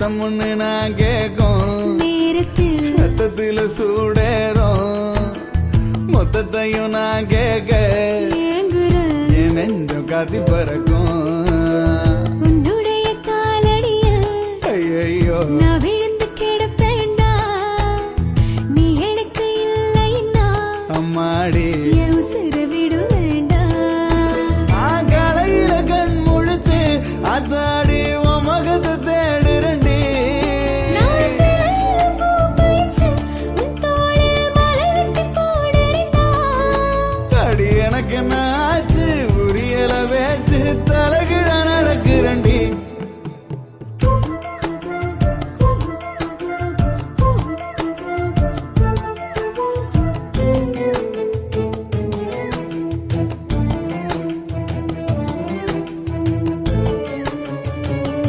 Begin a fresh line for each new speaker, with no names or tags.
சத்தம் ஒண்ணு நான் கேக்கும்
நேரத்தில்
சத்தத்தில் சூடேறும். மொத்தத்தையும் நான் கேட்க. என் நெஞ்சம் காத்தி பறக்கும்.
உன்னுடைய காலடியில்
ஐயோ
நான் விழுந்து கிடப்பேண்டா? நீ எனக்கு இல்லைன்னா
அம்மாடி. que me